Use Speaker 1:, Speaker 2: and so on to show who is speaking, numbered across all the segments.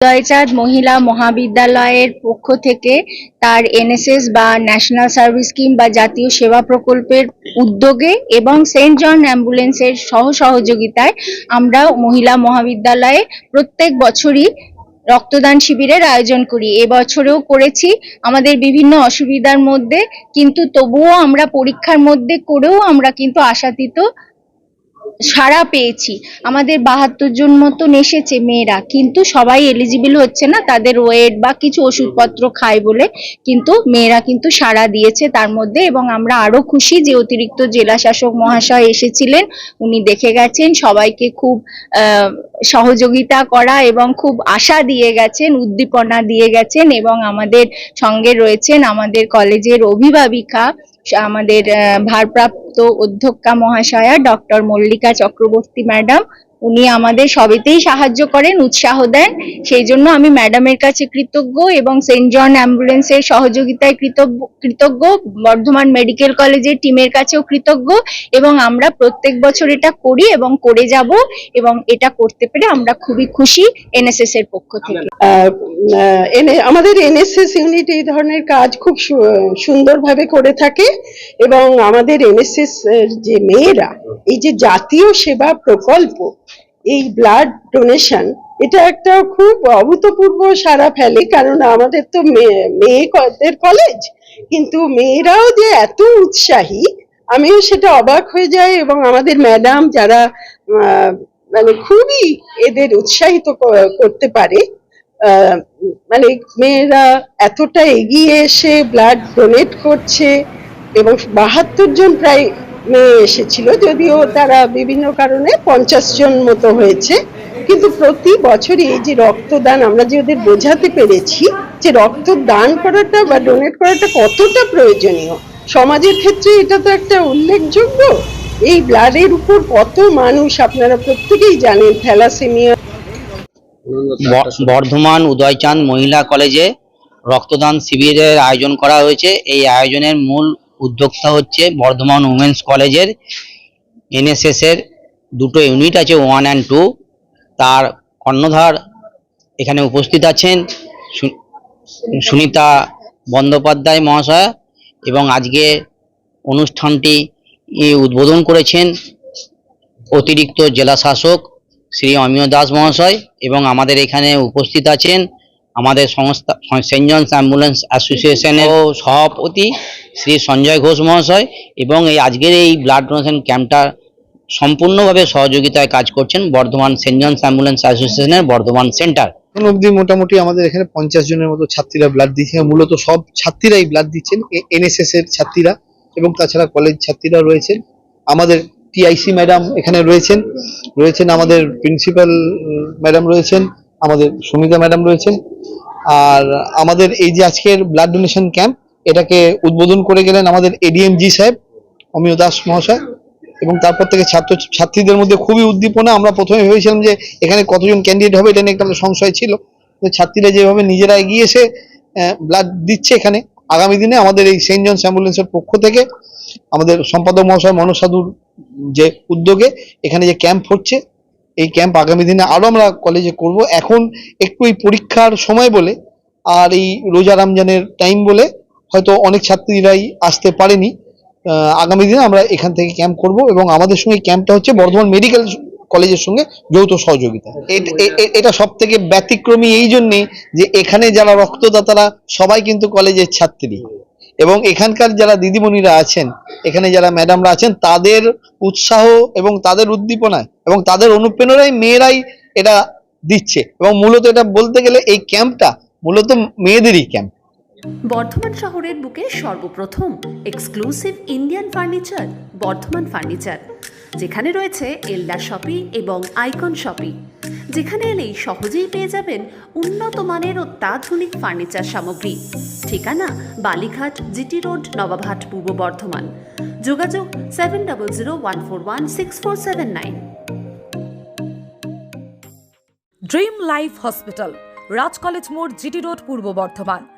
Speaker 1: জয়চাঁদ মহিলা মহাবিদ্যালয়ের পক্ষ থেকে তার এনএসএস বা ন্যাশনাল সার্ভিস স্কিম বা জাতীয় সেবা প্রকল্পের উদ্যোগে এবং সেন্ট জন অ্যাম্বুলেন্সের সহ সহযোগিতায় আমরা মহিলা মহাবিদ্যালয়ে প্রত্যেক বছরই রক্তদান শিবিরের আয়োজন করি। এবছরেও করেছি। আমাদের বিভিন্ন অসুবিধার মধ্যে, কিন্তু তবুও আমরা পরীক্ষার মধ্যে করেও আমরা কিন্তু আশাতীত সাড়া পেয়েছি। আমাদের বাহাত্তর জন মতন এসেছে মেয়েরা, কিন্তু সবাই এলিজিবল হচ্ছে না তাদের ওয়েট বা কিছু ওষুধপত্র খায় বলে, কিন্তু মেয়েরা কিন্তু সাড়া দিয়েছে তার মধ্যে এবং আমরা আরও খুশি যে অতিরিক্ত জেলা শাসক মহাশয় এসেছিলেন, উনি দেখে গেছেন, সবাইকে খুব সহযোগিতা করা এবং খুব আশা দিয়ে গেছেন, উদ্দীপনা দিয়ে গেছেন এবং আমাদের সঙ্গে রয়েছেন আমাদের কলেজের অভিভাবিকা, আমাদের ভারপ্রাপ্ত অধ্যক্ষা মহাশয়া ডক্টর মল্লিকা চক্রবর্তী ম্যাডাম উনি আমাদের সবেতেই সাহায্য করেন, উৎসাহ দেন। সেই জন্য আমি ম্যাডামের কাছে কৃতজ্ঞ এবং সেন্ট জন অ্যাম্বুলেন্সের সহযোগিতায় কৃতজ্ঞ কৃতজ্ঞ। বর্ধমান মেডিকেল কলেজের টিমের কাছেও কৃতজ্ঞ এবং আমরা প্রত্যেক বছর এটা করি এবং করে যাব এবং এটা করতে পেরে আমরা খুবই খুশি এনএসএস এর পক্ষ থেকে।
Speaker 2: আমাদের এনএসএস ইউনিট এই ধরনের কাজ খুব সুন্দরভাবে করে থাকে এবং আমাদের এনএসএস যে মেয়েরা, এই যে জাতীয় সেবা প্রকল্প এই ব্লাড ডোনেশন এটা একটা খুব অভূতপূর্ব সারা ফেলে, কারণ আমাদের তো মেয়ে- মেয়েদের কলেজ কিন্তু মেয়েরাও যে এত উৎসাহী, আমিও সেটা অবাক হয়ে যাই এবং আমাদের ম্যাডাম যারা মানে খুবই এদের উৎসাহিত করতে পারে মানে মেয়েরা এতটা এগিয়ে এসে ব্লাড ডোনেট করছে এবং বাহাত্তর জন প্রায় মেয়ে এসেছিল, যদিও তারা বিভিন্ন কারণে পঞ্চাশ জন মতো হয়েছে। কিন্তু প্রতি বছরই এই যে রক্তদান, আমরা যে ওদের বোঝাতে পেরেছি যে রক্তদান করাটা বা ডোনেট করাটা কতটা প্রয়োজনীয়। সমাজের ক্ষেত্রে এটা তো একটা উল্লেখযোগ্য। এই ব্লাডের উপর কত মানুষ আপনারা প্রত্যেকেই জানেন, থ্যালাসেমিয়া।
Speaker 3: বর্ধমান উদয়চাঁদ মহিলা কলেজে রক্তদান শিবিরের আয়োজন করা হয়েছে। এই আয়োজনের মূল উদ্যোক্তা হচ্ছে বর্ধমান উমেন্স কলেজের এনএসএস এর দুটো ইউনিট আছে ওয়ান অ্যান্ড টু তার কর্ণধার এখানে উপস্থিত আছেন সুনিতা বন্দ্যোপাধ্যায় মহাশয়া এবং আজকে অনুষ্ঠানটি উদ্বোধন করেছেন অতিরিক্ত জেলা শাসক শ্রী অমিয় দাস মহাশয় এবং আমাদের এখানে উপস্থিত আছেন আমাদের সংস্থা সেন্ট জনস অ্যাম্বুলেন্স অ্যাসোসিয়েশনের সভাপতি শ্রী সঞ্জয় ঘোষ মহাশয় এবং এই আজকের এই ব্লাড ডোনেশন ক্যাম্পটা সম্পূর্ণভাবে সহযোগিতায় কাজ করছেন বর্ধমান সেন্ট জনস অ্যাম্বুলেন্স অ্যাসোসিয়েশনের বর্ধমান সেন্টার
Speaker 4: এখন অবধি মোটামুটি আমাদের এখানে পঞ্চাশ জনের মতো ছাত্রীরা ব্লাড দিচ্ছে। মূলত সব ছাত্রীরাই ব্লাড দিচ্ছেন এনএসএস এর ছাত্রীরা এবং তাছাড়া কলেজ ছাত্রীরা রয়েছেন। আমাদের টিআইসি ম্যাডাম এখানে রয়েছেন রয়েছেন আমাদের প্রিন্সিপাল ম্যাডাম রয়েছেন। আমাদের সুমিতা ম্যাডাম রয়েছেন। আর আমাদের এই যে আজকের ব্লাড ডোনেশন ক্যাম্প এটাকে উদ্বোধন করে গেলেন আমাদের এডিএমজি সাহেব, অমিয় দাস মহাশয়, এবং তারপর থেকে ছাত্র ছাত্রীদের মধ্যে খুবই উদ্দীপনা। আমরা প্রথমে ভেবেছিলাম যে এখানে কতজন ক্যান্ডিডেট হবে এটা নিয়ে একটা সংশয় ছিল। ছাত্রীরা যেভাবে নিজেরা এগিয়ে এসে ব্লাড দিচ্ছে এখানে, আগামী দিনে আমাদের এই সেন্ট জনস অ্যাম্বুলেন্সের পক্ষ থেকে আমাদের সম্পাদক মহাশয় মনসাধুর যে উদ্যোগে এখানে যে ক্যাম্প হচ্ছে এই ক্যাম্প আগামী দিনে আরও আমরা কলেজে করব। এখন একটু এই পরীক্ষার সময় বলে আর এই রোজা রমজানের টাইম বলে হয়তো অনেক ছাত্রীরাই আসতে পারেনি। আগামী দিনে আমরা এখান থেকে ক্যাম্প করব এবং আমাদের সঙ্গে ক্যাম্পটা হচ্ছে বর্ধমান মেডিকেল কলেজের সঙ্গে যৌথ সহযোগিতা। এটা সব থেকে ব্যতিক্রমী এই জন্যে যে এখানে যারা রক্তদাতারা সবাই কিন্তু কলেজের ছাত্রী। এবং এখানকার যারা দিদিমণিরা আছেন, এখানে যারা ম্যাডামরা আছেন, তাদের উৎসাহ এবং তাদের উদ্দীপনায় এবং তাদের অনুপ্রেরণায় মেয়েরাই এটা দিচ্ছে। এবং মূলত এটা বলতে গেলে এই ক্যাম্পটা মূলত মেয়েদেরই ক্যাম্প
Speaker 5: বর্ধমান শহরের বুকে সর্বপ্রথম exclusive Indian furniture Bardhaman furniture যেখানে রয়েছে এলডা শপি এবং আইকন শপি। যেখানে এলেই সহজেই পেয়ে যাবেন উন্নত মানের অত্যাধুনিক ফার্নিচার সামগ্রী। ঠিকানা বালিঘাট, জিটি রোড, নবাবহাট, পূর্ব বর্ধমান। যোগাযোগ seven double zero one four one six four seven nine.
Speaker 6: Dream life hospital, Raj college মোড়, জিটি রোড, পূর্ব বর্ধমান।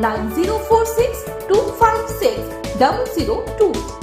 Speaker 7: 9046 256 002.